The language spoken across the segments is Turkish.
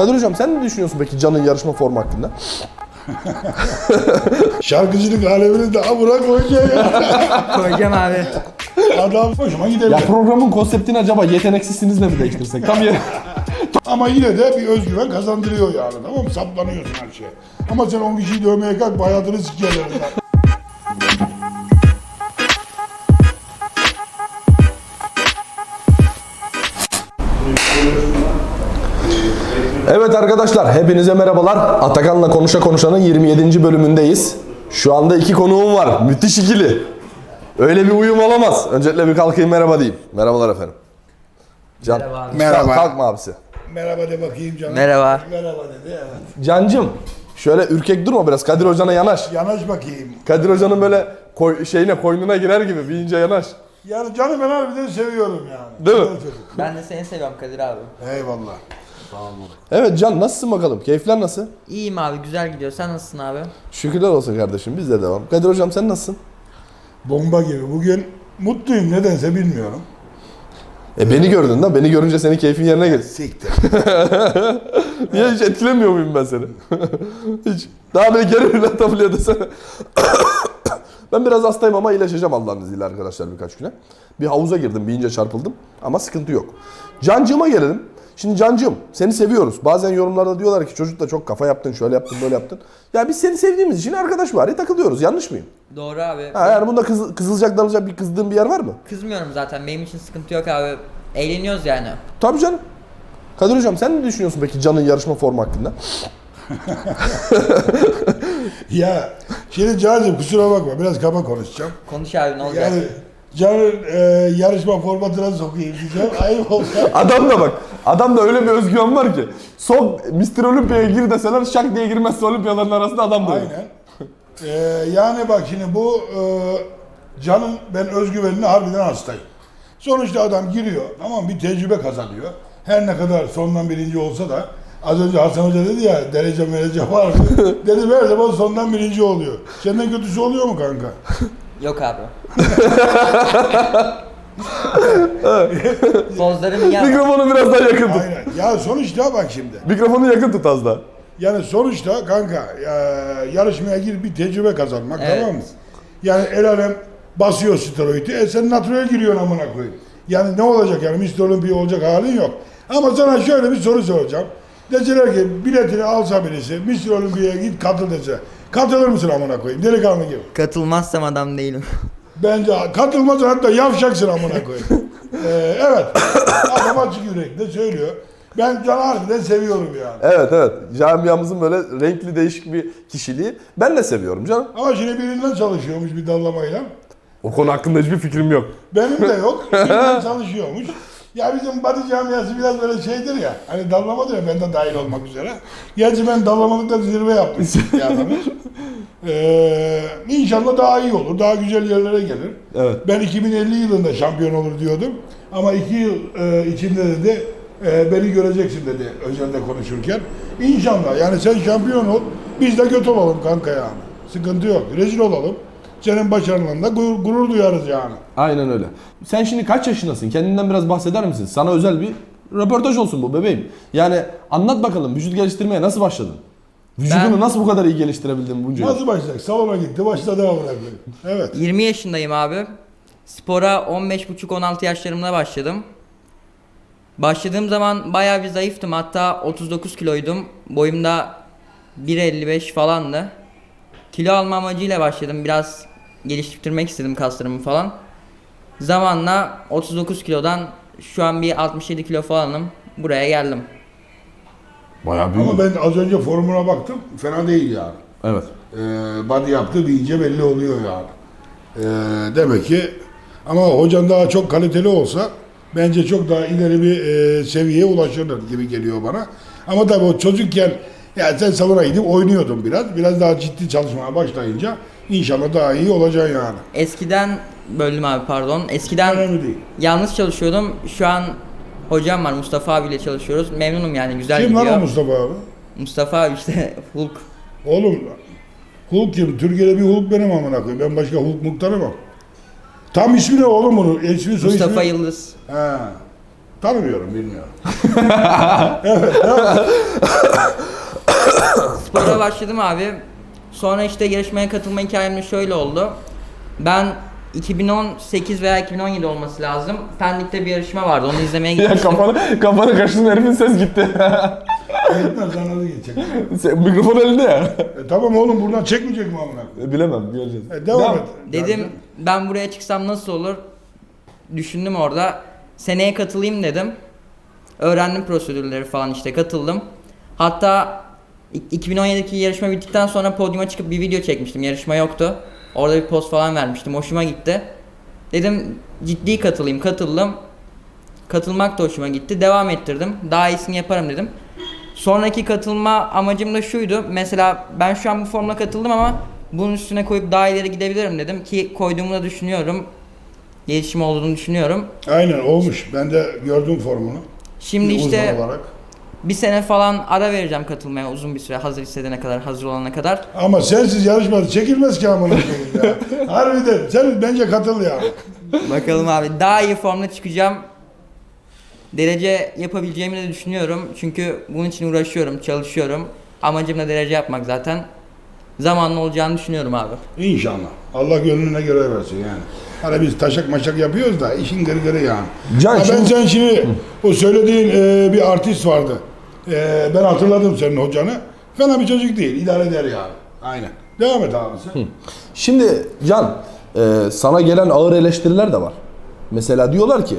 Kadir Hocam sen ne düşünüyorsun peki Can'ın yarışma formu hakkında? Şarkıcılık alemini daha bırak koyacaksın ya. Koyacağım abi. Adam hoşuma gidebilir. Ya programın konseptini acaba yeteneksizsinizle mi değiştirsek? Tam yer... Ama yine de bir özgüven kazandırıyor yani tamam mı? Saplanıyorsun her şeye. Ama sen 10 kişiyi dövmeye kalk hayatını sikerler. Arkadaşlar hepinize merhabalar. Atakan'la Konuşa Konuşan'ın 27. bölümündeyiz. Şu anda iki konuğum var. Müthiş ikili. Öyle bir uyum olamaz. Öncelikle bir kalkayım merhaba diyeyim. Merhabalar efendim. Can. Merhaba abi. Merhaba. Kalk- Kalkma abisi. Merhaba de bakayım canım. Merhaba. Merhaba dedi evet. Cancım şöyle ürkek durma biraz. Kadir Hoca'na yanaş. Yanaş bakayım. Kadir Hoca'nın böyle koy, şeyine koynuna girer gibi bir ince yanaş. Yani canım ben harbiden seviyorum yani. Değil mi? Ben de seni seviyorum Kadir abi. Eyvallah. Evet Can nasılsın bakalım? Keyifler nasıl? İyiyim abi güzel gidiyor. Sen nasılsın abi? Şükürler olsun kardeşim biz de devam. Kadir Hocam sen nasılsın? Bomba gibi. Bugün mutluyum nedense bilmiyorum. E beni gördün da beni görünce senin keyfin yerine geldi. Siktir. Niye hiç etkilemiyor muyum ben seni? hiç. Daha beni geri bile atabiliyor desene. ben biraz hastayım ama iyileşeceğim Allah'ın izniyle arkadaşlar birkaç güne. Bir havuza girdim, bir ince çarpıldım ama sıkıntı yok. Cancığıma gelelim. Şimdi Cancığım seni seviyoruz. Bazen yorumlarda diyorlar ki çocuk da çok kafa yaptın, şöyle yaptın, böyle yaptın. Ya biz seni sevdiğimiz için arkadaş bari takılıyoruz. Yanlış mıyım? Doğru abi. Ha, yani bunda kız, kızılacak darılacak bir kızdığın bir yer var mı? Kızmıyorum zaten. Benim için sıkıntı yok abi. Eğleniyoruz yani. Tabii canım. Kadir Hocam sen ne düşünüyorsun peki Can'ın yarışma formu hakkında? ya şimdi Can'cığım kusura bakma biraz kaba konuşacağım. Konuş abi ne olacak? Yani Can'ın e, yarışma formatına sokayım diyeceğim. Ayıp olsa. Adam da bak, adam da öyle bir özgüven var ki. Son Mr. Olympia'ya gir deseler şak diye girmezse olimpiyaların arasında adam da. Aynen. E, yani bak şimdi bu e, Can'ın ben özgüvenine harbiden hastayım. Sonuçta adam giriyor mı? bir tecrübe kazanıyor. Her ne kadar sondan birinci olsa da az önce Hasan Hoca dedi ya derece merece var mı? Dedim her zaman sondan birinci oluyor. Senden kötüsü oluyor mu kanka? Yok abi. Pozlarım ya. Mikrofonu biraz daha yakın tut. Aynen. Ya sonuçta bak şimdi. Mikrofonu yakın tut az daha. Yani sonuçta kanka ya, yarışmaya gir bir tecrübe kazanmak Evet. tamam mı? Yani el alem basıyor steroidi. E sen natural giriyorsun amına koyayım. Yani ne olacak yani Mr. Olympia olacak halin yok. Ama sana şöyle bir soru soracağım. Deseler ki biletini alsa birisi Mr. Olympia'ya git katıl dese. Katılır mısın amına koyayım delikanlı gibi. Katılmazsam adam değilim. Bence katılmazsan hatta yavşaksın amına koyayım. Ee, evet. Adam açık yürekli söylüyor. Ben Can harbiden seviyorum yani. Evet evet. Camiamızın böyle renkli değişik bir kişiliği. Ben de seviyorum canım. Ama şimdi birinden çalışıyormuş bir dallamayla. O konu hakkında hiçbir fikrim yok. Benim de yok. Birinden çalışıyormuş. Ya bizim Batı camiası biraz böyle şeydir ya. Hani dallamadır ya benden dahil olmak üzere. Gerçi ben dallamalıkta zirve yaptım. Ee, inşallah daha iyi olur. Daha güzel yerlere gelir. Evet. Ben 2050 yılında şampiyon olur diyordum. Ama iki yıl e, içinde dedi e, beni göreceksin dedi özelde konuşurken. İnşallah yani sen şampiyon ol. Biz de kötü olalım kanka yani. Sıkıntı yok. Rezil olalım. Senin başarılarında gurur, gurur duyarız yani. Aynen öyle. Sen şimdi kaç yaşındasın? Kendinden biraz bahseder misin? Sana özel bir röportaj olsun bu bebeğim. Yani anlat bakalım vücut geliştirmeye nasıl başladın? Vücudunu Ben- nasıl bu kadar iyi geliştirebildin bunca yıl? Nasıl başlayacak? Salona gitti, başladı amına koyayım. Evet. 20 yaşındayım abi. Spora 15,5-16 yaşlarımda başladım. Başladığım zaman bayağı bir zayıftım. Hatta 39 kiloydum. Boyum da 1.55 falandı. Kilo alma amacıyla başladım. Biraz geliştirmek istedim kaslarımı falan. Zamanla 39 kilodan şu an bir 67 kilo falanım. Buraya geldim. Bayağı büyük. Ama ben az önce formuna baktım. Fena değil yani. Evet. Ee, body yaptı deyince belli oluyor yani. Ee, demek ki ama hocan daha çok kaliteli olsa bence çok daha ileri bir e, seviyeye ulaşırlar gibi geliyor bana. Ama tabii o çocukken ya sen salona gidip oynuyordun biraz. Biraz daha ciddi çalışmaya başlayınca inşallah daha iyi olacaksın yani. Eskiden böldüm abi pardon. Eskiden Önemli değil. Yalnız çalışıyordum. Şu an hocam var Mustafa abiyle çalışıyoruz. Memnunum yani güzel Kim gidiyor. lan o Mustafa abi? Mustafa abi işte Hulk. Oğlum Hulk kim? Türkiye'de bir Hulk benim amına koyayım. Ben başka Hulk Muk tanımam. Tam ismi ne oğlum bunun? İsmi soy Mustafa ismi? Yıldız. Ha. Tanımıyorum, bilmiyorum. Spora başladım abi. Sonra işte yarışmaya katılma hikayem de şöyle oldu. Ben 2018 veya 2017 olması lazım. Pendik'te bir yarışma vardı. Onu izlemeye Ya gitmiştim. kafanı, kafanı kaşın herifin ses gitti. Gitmez, anladı gidecek. Sen- Mikrofon elinde ya. E, tamam oğlum buradan çekmeyecek mi amına? Bilemem göreceğiz. E, devam, et. Dedim ben buraya çıksam nasıl olur? Düşündüm orada. Seneye katılayım dedim. Öğrendim prosedürleri falan işte katıldım. Hatta 2017'deki yarışma bittikten sonra podyuma çıkıp bir video çekmiştim. Yarışma yoktu. Orada bir post falan vermiştim. Hoşuma gitti. Dedim ciddi katılayım. Katıldım. Katılmak da hoşuma gitti. Devam ettirdim. Daha iyisini yaparım dedim. Sonraki katılma amacım da şuydu. Mesela ben şu an bu formla katıldım ama bunun üstüne koyup daha ileri gidebilirim dedim ki koyduğumu da düşünüyorum. Gelişim olduğunu düşünüyorum. Aynen olmuş. Ben de gördüm formunu. Şimdi Bir işte olarak. Bir sene falan ara vereceğim katılmaya uzun bir süre hazır hissedene kadar, hazır olana kadar. Ama sensiz yarışmada çekilmez ki amına koyayım ya. Harbiden sen bence katıl ya. Bakalım abi daha iyi formda çıkacağım. Derece yapabileceğimi de düşünüyorum. Çünkü bunun için uğraşıyorum, çalışıyorum. Amacım da derece yapmak zaten. Zamanlı olacağını düşünüyorum abi. İnşallah. Allah gönlüne göre versin yani. Hani biz taşak maşak yapıyoruz da işin gırgırı yani. Can, Ha, ben şimdi- sen şimdi o söylediğin e, bir artist vardı. E, ben hatırladım senin hocanı. Fena bir çocuk değil. idare eder yani. Aynen. Devam et abi sen. Şimdi Can, e, sana gelen ağır eleştiriler de var. Mesela diyorlar ki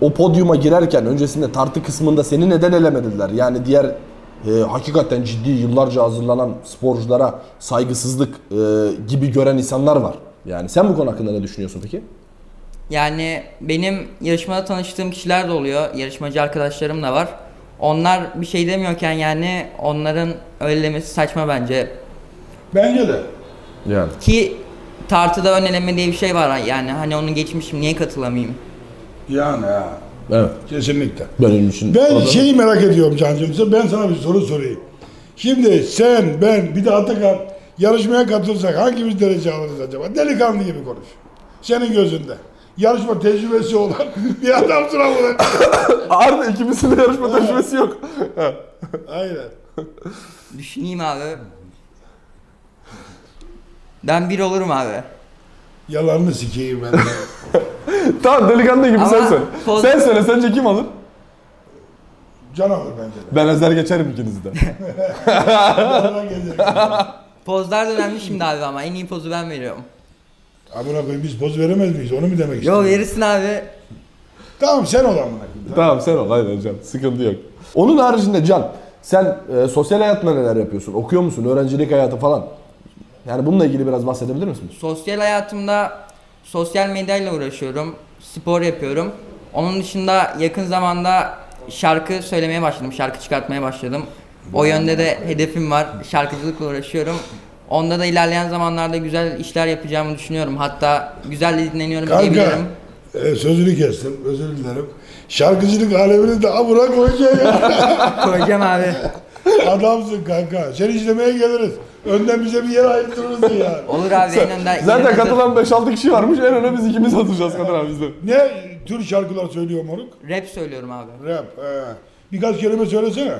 o podyuma girerken öncesinde tartı kısmında seni neden elemediler? Yani diğer e, hakikaten ciddi yıllarca hazırlanan sporculara saygısızlık e, gibi gören insanlar var. Yani sen bu konu hakkında ne düşünüyorsun peki? Yani benim yarışmada tanıştığım kişiler de oluyor. Yarışmacı arkadaşlarım da var. Onlar bir şey demiyorken yani onların öyle demesi saçma bence. Bence de. Yani. Ki tartıda ön eleme diye bir şey var yani hani onu geçmişim niye katılamayayım? Yani ha. Evet. Kesinlikle. Benim için. Ben Orada- şeyi merak ediyorum Cancığım. Ben sana bir soru sorayım. Şimdi sen, ben, bir de Atakan yarışmaya katılsak hangimiz derece alırız acaba? Delikanlı gibi konuş. Senin gözünde. Yarışma tecrübesi olan bir adamsın ama. Arda ikimizin de yarışma tecrübesi yok. Aynen. Düşüneyim abi. Ben bir olurum abi. Yalanını sikeyim ben. de. tamam delikanlı gibi Ama sen söyle. poz- Sen söyle sence kim alır? Can alır bence de. Ben ezer geçerim ikinizi de. Pozlar da önemli şimdi abi ama en iyi pozu ben veriyorum. Amına koyayım biz poz veremez miyiz? Onu mu demek Yo istiyorsun? verirsin abi. Tamam sen ol amına koyayım. tamam sen ol aynen Can. Sıkıntı yok. Onun haricinde Can sen e, sosyal hayatında neler yapıyorsun? Okuyor musun? Öğrencilik hayatı falan. Yani bununla ilgili biraz bahsedebilir misin? Sosyal hayatımda sosyal medyayla uğraşıyorum. Spor yapıyorum. Onun dışında yakın zamanda şarkı söylemeye başladım. Şarkı çıkartmaya başladım. O yönde de hedefim var. Şarkıcılıkla uğraşıyorum. Onda da ilerleyen zamanlarda güzel işler yapacağımı düşünüyorum. Hatta güzel de dinleniyorum Kanka diyebilirim. e, sözünü kestim. Özür dilerim. Şarkıcılık alemini de amına koyacaksın ya. Koyacağım abi. Adamsın kanka. Seni izlemeye geliriz. Önden bize bir yer ayırtırırsın yani. Olur abi en önden. Zaten katılan 5-6 kişi varmış. En öne biz ikimiz atacağız Kadir abi bizde. Ne tür şarkılar söylüyor moruk? Rap söylüyorum abi. Rap. He. Birkaç kelime söylesene.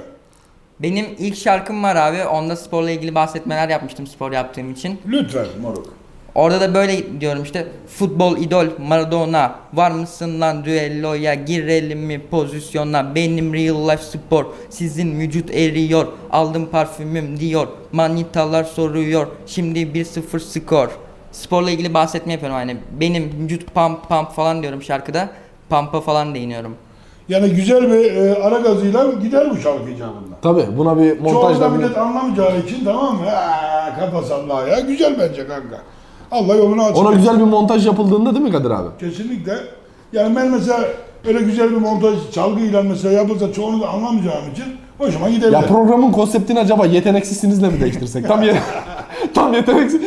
Benim ilk şarkım var abi. Onda sporla ilgili bahsetmeler yapmıştım spor yaptığım için. Lütfen moruk. Orada da böyle diyorum işte. Futbol idol Maradona. Var mısın lan düelloya? Girelim mi pozisyona? Benim real life spor sizin vücut eriyor. Aldım parfümüm diyor. Manitalar soruyor. Şimdi 1-0 skor. Sporla ilgili bahsetme yapıyorum. Hani benim vücut pump pump falan diyorum şarkıda. Pampa falan değiniyorum Yani güzel bir e, ara gazıyla gider bu şarkı icabında. Tabii buna bir Çoğu da montajla millet anlamayacağı için tamam mı? Ha, kafa salla ya. Güzel bence kanka. Allah yolunu açsın. Ona güzel bir montaj yapıldığında değil mi Kadir abi? Kesinlikle. Yani ben mesela öyle güzel bir montaj çalgıyla mesela yapılsa çoğunu da anlamayacağım için hoşuma gidebilir. Ya Ya, programın konseptini acaba yeteneksizsinizle mi değiştirsek? Tam ye tam yeteneksiz.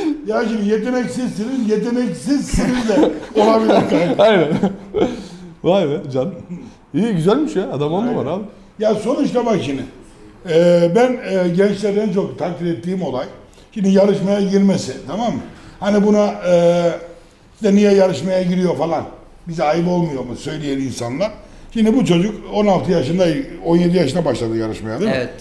şimdi yeteneksizsiniz, yeteneksizsiniz de olabilir kanka. Aynen. Vay be Can. İyi güzelmiş ya. Adam on numara abi. Ya sonuçta bak şimdi. Ee, ben e, gençlerden çok takdir ettiğim olay. Şimdi yarışmaya girmesi tamam mı? Hani buna e, işte niye yarışmaya giriyor falan. Bize ayıp olmuyor mu söyleyen insanlar. Şimdi bu çocuk 16 yaşında, 17 yaşında başladı yarışmaya değil mi? Evet.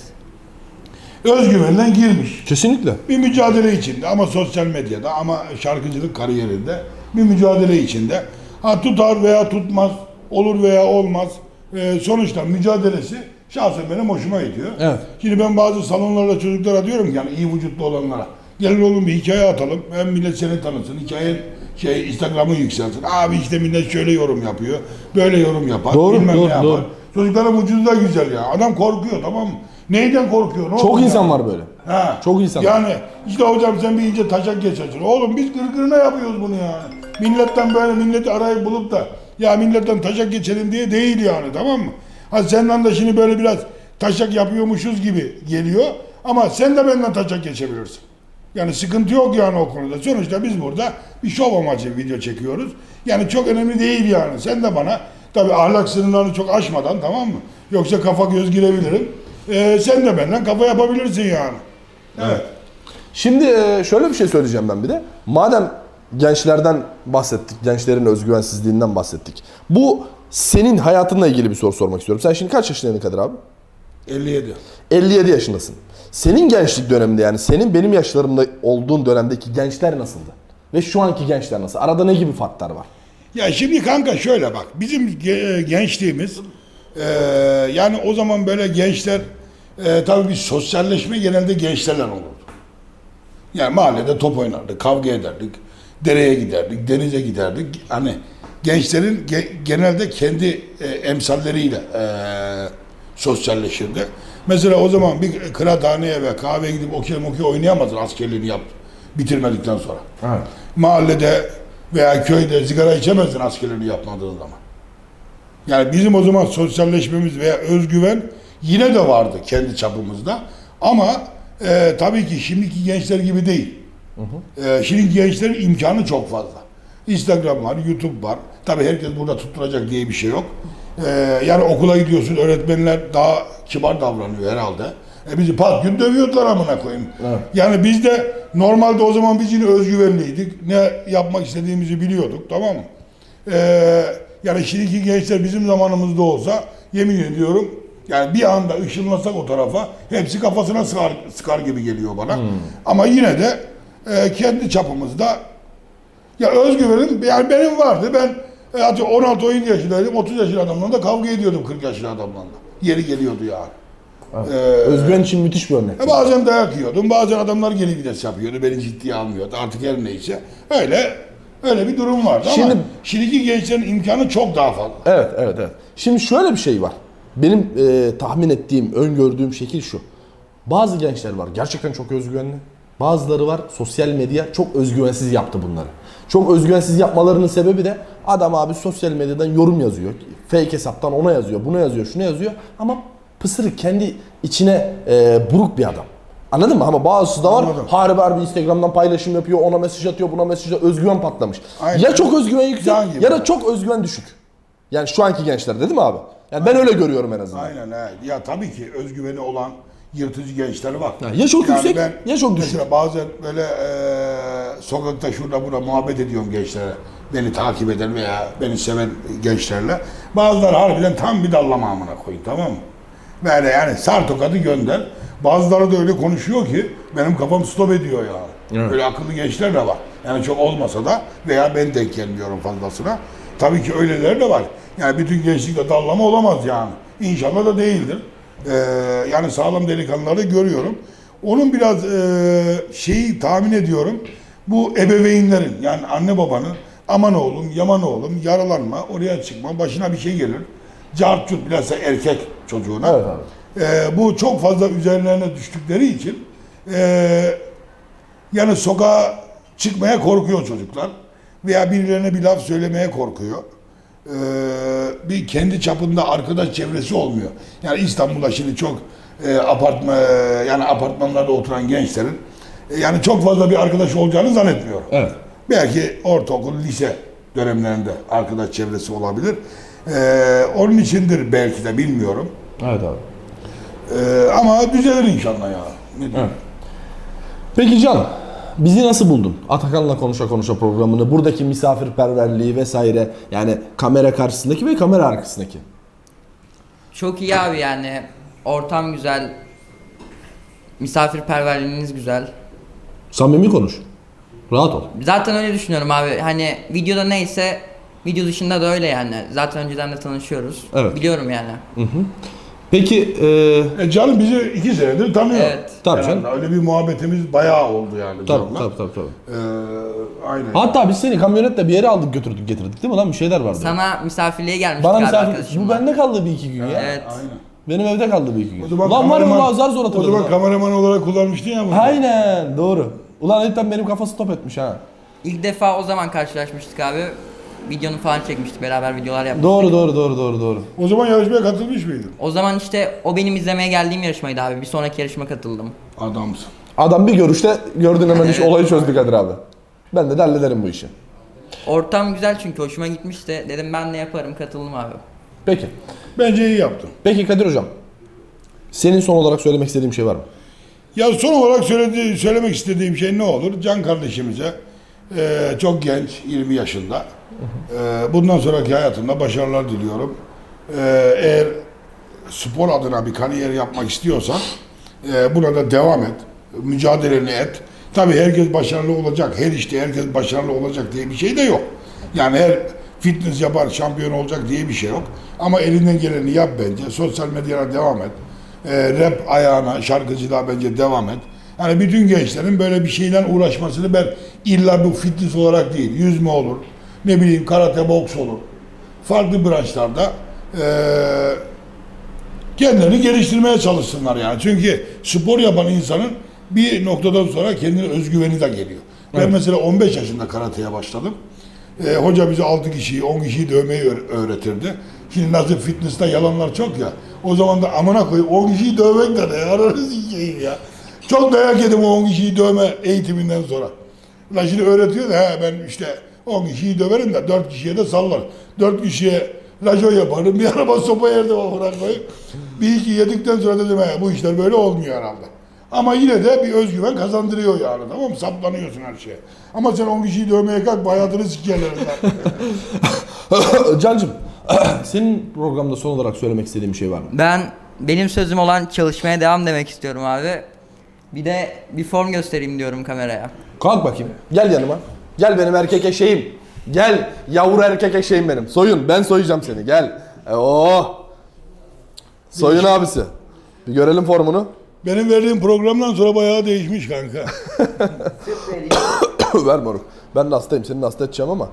Özgüvenle girmiş. Kesinlikle. Bir mücadele içinde ama sosyal medyada ama şarkıcılık kariyerinde bir mücadele içinde. Ha tutar veya tutmaz, olur veya olmaz. Ee, sonuçta mücadelesi şahsen benim hoşuma gidiyor. Evet. Şimdi ben bazı salonlarda çocuklara diyorum ki yani iyi vücutlu olanlara. Gelin oğlum bir hikaye atalım. Hem millet seni tanısın. Hikayen şey Instagram'ı yükselsin. Abi işte millet şöyle yorum yapıyor. Böyle yorum yapar. Doğru, bilmem doğru, ne yapar. doğru. Çocukların vücudu da güzel ya. Adam korkuyor tamam mı? Neyden korkuyor? Ne Çok insan ya? var böyle. Ha. Çok insan. Yani işte hocam sen bir ince taşak geçersin. Oğlum biz gırgırına yapıyoruz bunu yani. Milletten böyle milleti arayıp bulup da ya milletten taşak geçelim diye değil yani tamam mı? Ha senden de şimdi böyle biraz taşak yapıyormuşuz gibi geliyor. Ama sen de benden taşak geçebilirsin. Yani sıkıntı yok yani o konuda. Sonuçta biz burada bir şov amacı video çekiyoruz. Yani çok önemli değil yani. Sen de bana tabi ahlak sınırlarını çok aşmadan tamam mı? Yoksa kafa göz girebilirim. Ee, sen de benden kafa yapabilirsin yani. Evet. Şimdi e, şöyle bir şey söyleyeceğim ben bir de. Madem gençlerden bahsettik, gençlerin özgüvensizliğinden bahsettik. Bu senin hayatınla ilgili bir soru sormak istiyorum. Sen şimdi kaç yaşındaydın Kadir abi? 57. 57 yaşındasın. Senin gençlik döneminde yani senin benim yaşlarımda olduğun dönemdeki gençler nasıldı? Ve şu anki gençler nasıl? Arada ne gibi farklar var? Ya şimdi kanka şöyle bak bizim ge- gençliğimiz e, yani o zaman böyle gençler e, tabii bir sosyalleşme genelde gençlerle olurdu. Yani mahallede top oynardık, kavga ederdik, dereye giderdik, denize giderdik. Hani gençlerin ge- genelde kendi e, emsalleriyle e, sosyalleşirdi. Mesela o zaman bir kıraathaneye ve kahveye gidip okey mokey oynayamazdın askerliğini yap bitirmedikten sonra. Evet. Mahallede veya köyde sigara içemezdin askerliğini yapmadığın zaman. Yani bizim o zaman sosyalleşmemiz veya özgüven yine de vardı kendi çapımızda. Ama e, tabii ki şimdiki gençler gibi değil. E, şimdiki gençlerin imkanı çok fazla. Instagram var, YouTube var. Tabii herkes burada tutturacak diye bir şey yok. E, yani okula gidiyorsun, öğretmenler daha kibar davranıyor herhalde. E bizi pat gün dövüyordular amına koyayım. Evet. Yani biz de normalde o zaman biz yine özgüvenliydik. Ne yapmak istediğimizi biliyorduk tamam mı? Ee, yani şimdiki gençler bizim zamanımızda olsa yemin ediyorum yani bir anda ışınlasak o tarafa hepsi kafasına sıkar, sıkar gibi geliyor bana. Ama yine de e, kendi çapımızda ya özgüvenim yani benim vardı. Ben e, atıyorum 16-17 yaşındaydım. 30 yaşında adamla da kavga ediyordum 40 yaşında adamla da. Yeri geliyordu yani. Ee, Özgüven için müthiş bir örnek. e bazen dayak yiyordum, bazen adamlar geri vites yapıyordu, beni ciddiye almıyordu. Artık her neyse. Öyle öyle bir durum vardı Şimdi- ama şimdiki gençlerin imkanı çok daha fazla. Evet, evet, evet. Şimdi şöyle bir şey var. Benim e, tahmin ettiğim, öngördüğüm şekil şu. Bazı gençler var gerçekten çok özgüvenli. Bazıları var sosyal medya çok özgüvensiz yaptı bunları. Çok özgüvensiz yapmalarının sebebi de adam abi sosyal medyadan yorum yazıyor. Fake hesaptan ona yazıyor, buna yazıyor, şuna yazıyor. Ama pısırık kendi içine e, buruk bir adam. Anladın mı? Ama bazısı da var Anladım. harbi harbi Instagram'dan paylaşım yapıyor, ona mesaj atıyor, buna mesaj atıyor. Özgüven patlamış. Aynen. Ya çok özgüven yüksek Can gibi. ya da çok özgüven düşük. Yani şu anki gençlerde değil mi abi? Yani ben öyle görüyorum en azından. Aynen he. Ya tabii ki özgüveni olan yırtıcı gençler var. Ya ya çok yüksek, ya çok düşük. Mesela bazen böyle e, sokakta şurada burada muhabbet ediyorum gençlere. Beni takip eden veya beni seven gençlerle. Bazıları harbiden tam bir dallama amına koyun tamam mı? Böyle yani sar tokadı gönder. Bazıları da öyle konuşuyor ki benim kafam stop ediyor yani. Evet. Böyle akıllı gençler de var. Yani çok olmasa da veya ben denk gelmiyorum fazlasına. Tabii ki öyleleri de var. Yani bütün gençlikte dallama olamaz yani. İnşallah da değildir. Ee, yani sağlam delikanlıları görüyorum. Onun biraz e, şeyi tahmin ediyorum. Bu ebeveynlerin yani anne babanın aman oğlum, yaman oğlum, yaralanma, oraya çıkma, başına bir şey gelir. Cartçut bilhassa erkek çocuğuna. Evet abi. Ee, bu çok fazla üzerlerine düştükleri için ee, yani sokağa çıkmaya korkuyor çocuklar. Veya birilerine bir laf söylemeye korkuyor. Ee, bir kendi çapında arkadaş çevresi olmuyor. Yani İstanbul'da şimdi çok e, apartma yani apartmanlarda oturan gençlerin e, yani çok fazla bir arkadaş olacağını zannetmiyorum. Evet. Belki ortaokul, lise dönemlerinde arkadaş çevresi olabilir. Ee, onun içindir belki de bilmiyorum. Evet abi. Ee, ama düzelir inşallah ya. Ne diyeyim? Evet. Peki Can, bizi nasıl buldun? Atakan'la konuşa konuşa programını, buradaki misafirperverliği vesaire yani kamera karşısındaki ve kamera arkasındaki. Çok iyi abi yani. Ortam güzel. Misafirperverliğiniz güzel. Samimi konuş. Rahat ol. Zaten öyle düşünüyorum abi. Hani videoda neyse video dışında da öyle yani. Zaten önceden de tanışıyoruz. Evet. Biliyorum yani. Peki e, E canım bizi iki senedir tanıyor. Evet. Tabii Yani canım. Öyle bir muhabbetimiz bayağı oldu yani tabii, Can'la. tabii tabii tabii. Ee, aynen. Hatta biz seni kamyonetle bir yere aldık götürdük getirdik değil mi lan bir şeyler vardı. Sana misafirliğe gelmiştik Bana abi misafir arkadaşımla. bu bende kaldı bir iki gün ya. Evet. Aynen. Benim evde kaldı bir iki gün. O zaman Lan var ya kameraman- ulan zar zor O hatırladım. zaman ha. kameraman olarak kullanmıştın ya bunu. Aynen doğru. Ulan hepten benim kafa stop etmiş ha. İlk defa o zaman karşılaşmıştık abi. Videonu falan çekmiştik beraber videolar yapmıştık. Doğru doğru doğru doğru doğru. O zaman yarışmaya katılmış mıydın? O zaman işte o benim izlemeye geldiğim yarışmaydı abi. Bir sonraki yarışma katıldım. Adamsın. Adam bir görüşte gördün hemen iş olayı çözdü Kadir abi. Ben de, de hallederim bu işi. Ortam güzel çünkü hoşuma gitmişti. Dedim ben de yaparım katıldım abi. Peki. Bence iyi yaptın. Peki Kadir hocam. Senin son olarak söylemek istediğin bir şey var mı? Ya son olarak söyledi, söylemek istediğim şey ne olur? Can kardeşimize e, çok genç, 20 yaşında. E, bundan sonraki hayatında başarılar diliyorum. E, eğer spor adına bir kariyer yapmak istiyorsan e, buna da devam et. Mücadeleni et. Tabii herkes başarılı olacak. Her işte herkes başarılı olacak diye bir şey de yok. Yani her fitness yapar, şampiyon olacak diye bir şey yok. Ama elinden geleni yap bence. Sosyal medyana devam et. E, rap ayağına, şarkıcılığa bence devam et. Yani bütün gençlerin böyle bir şeyden uğraşmasını ben illa bu fitness olarak değil, yüzme olur, ne bileyim karate, boks olur. Farklı branşlarda e, kendilerini geliştirmeye çalışsınlar yani. Çünkü spor yapan insanın bir noktadan sonra kendine özgüveni de geliyor. Ben mesela 15 yaşında karateye başladım. Ee, hoca bize 6 kişiyi, 10 kişiyi dövmeyi öğ- öğretirdi. Şimdi nasıl fitness'ta yalanlar çok ya. O zaman da amına koyayım 10 kişiyi dövmek de ne ararız yiyeceğim ya. Çok dayak yedim o 10 kişiyi dövme eğitiminden sonra. Ulan şimdi öğretiyor da he ben işte 10 kişiyi döverim de 4 kişiye de sallar. 4 kişiye rajon yaparım bir araba sopa yerdim amına koyayım. Bir iki yedikten sonra dedim he bu işler böyle olmuyor herhalde. Ama yine de bir özgüven kazandırıyor yani tamam mı? Saplanıyorsun her şeye. Ama sen 10 kişiyi dövmeye kalk hayatını sikerler. Cancım, senin programda son olarak söylemek istediğin bir şey var mı? Ben benim sözüm olan çalışmaya devam demek istiyorum abi. Bir de bir form göstereyim diyorum kameraya. Kalk bakayım. Gel yanıma. Gel benim erkek eşeğim. Gel yavru erkek eşeğim benim. Soyun. Ben soyacağım seni. Gel. E, oh. Soyun abisi. Bir görelim formunu. Benim verdiğim programdan sonra bayağı değişmiş kanka. Ver moruk. Ben de hastayım. Seni de hasta edeceğim ama.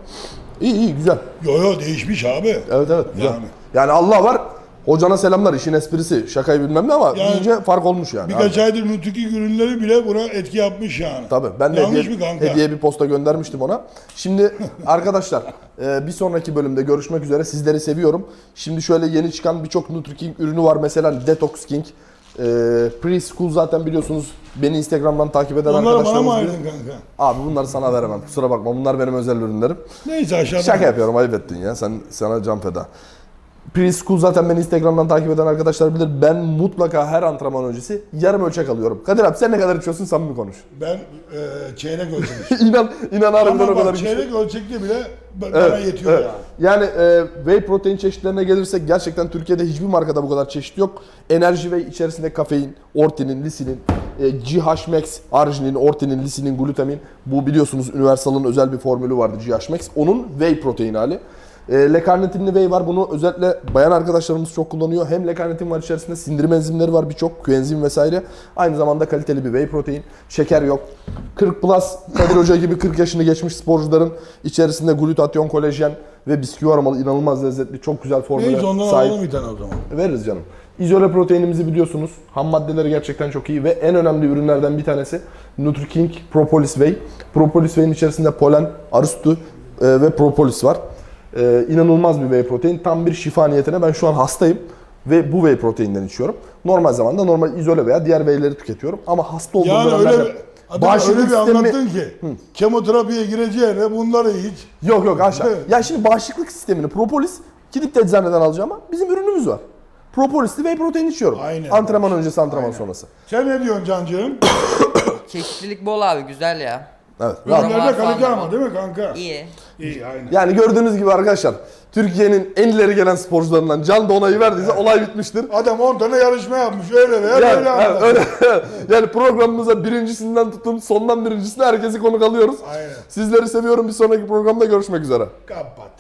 İyi iyi güzel. Yo yo değişmiş abi. Evet evet güzel. Yani, Yani. Allah var. Hocana selamlar. işin esprisi. Şakayı bilmem ne ama Yani iyice fark olmuş yani. Birkaç Abi. aydır Nutiki ürünleri bile buna etki yapmış yani. Tabii. Ben de Yanlış hediye, mı kanka? hediye bir posta göndermiştim ona. Şimdi arkadaşlar e, bir sonraki bölümde görüşmek üzere. Sizleri seviyorum. Şimdi şöyle yeni çıkan birçok NutriKing ürünü var. Mesela Detox King. E, Preschool zaten biliyorsunuz beni Instagram'dan takip eden Onları bana arkadaşlarımız mı biliyor. kanka? Abi bunları sana veremem. Kusura bakma. Bunlar benim özel ürünlerim. Neyse aşağıda. Şaka yapıyorum. Ayıp ettin ya. Sen sana can feda. Preschool zaten beni Instagram'dan takip eden arkadaşlar bilir. Ben mutlaka her antrenman öncesi yarım ölçek alıyorum. Kadir abi sen ne kadar içiyorsun samimi konuş. Ben e, çeyrek ölçek inan, inan harbiden Ama o kadar içiyorum. çeyrek ölçekte bile bana Evet, yetiyor evet. yani. Yani e, whey protein çeşitlerine gelirsek gerçekten Türkiye'de hiçbir markada bu kadar çeşit yok. Enerji ve içerisinde kafein, ortinin, lisinin, e, GH Max, arginin, ortinin, lisinin, glutamin. Bu biliyorsunuz Universal'ın özel bir formülü vardı GH Max. Onun whey protein hali. E, L-karnitinli whey var. Bunu özellikle bayan arkadaşlarımız çok kullanıyor. Hem L-karnitin var içerisinde, sindirim enzimleri var birçok, koenzim vesaire. Aynı zamanda kaliteli bir whey protein. Şeker yok. 40 plus Kadir Hoca gibi 40 yaşını geçmiş sporcuların içerisinde glutatyon, kolajen ve bisküvi aromalı inanılmaz lezzetli çok güzel formüle Neyse ondan sahip. alalım bir tane o zaman. Veririz canım. İzole proteinimizi biliyorsunuz. Ham maddeleri gerçekten çok iyi ve en önemli ürünlerden bir tanesi NutriKing Propolis Whey. Propolis Whey'in içerisinde polen, arı sütü e, ve propolis var. E, inanılmaz bir whey protein. Tam bir şifa niyetine ben şu an hastayım ve bu whey proteinden içiyorum. Normal zamanda normal izole veya diğer whey'leri tüketiyorum ama hasta olduğum Yani dönemlerde öyle bir, adam bağışıklık öyle bir sistemi- anlattın ki kemoterapiye gireceğine bunları hiç. Yok yok aşağı. Ya şimdi bağışıklık sistemini propolis gidip de eczaneden alacağım ama bizim ürünümüz var. Propolisli whey protein içiyorum. Aynen. Antrenman öncesi, antrenman sonrası. Sen ne diyorsun Cancığım? Çeşitlilik bol abi güzel ya. Evet. Rahat. Kalite da ama değil mi kanka? İyi. İyi aynen. Yani gördüğünüz gibi arkadaşlar Türkiye'nin en ileri gelen sporcularından Can da onayı verdiyse olay bitmiştir. Adam 10 tane yarışma yapmış öyle veya Yani, böyle anlat. öyle, yani programımıza birincisinden tutun sondan birincisine herkesi konuk alıyoruz. Aynen. Sizleri seviyorum. Bir sonraki programda görüşmek üzere. Kapat.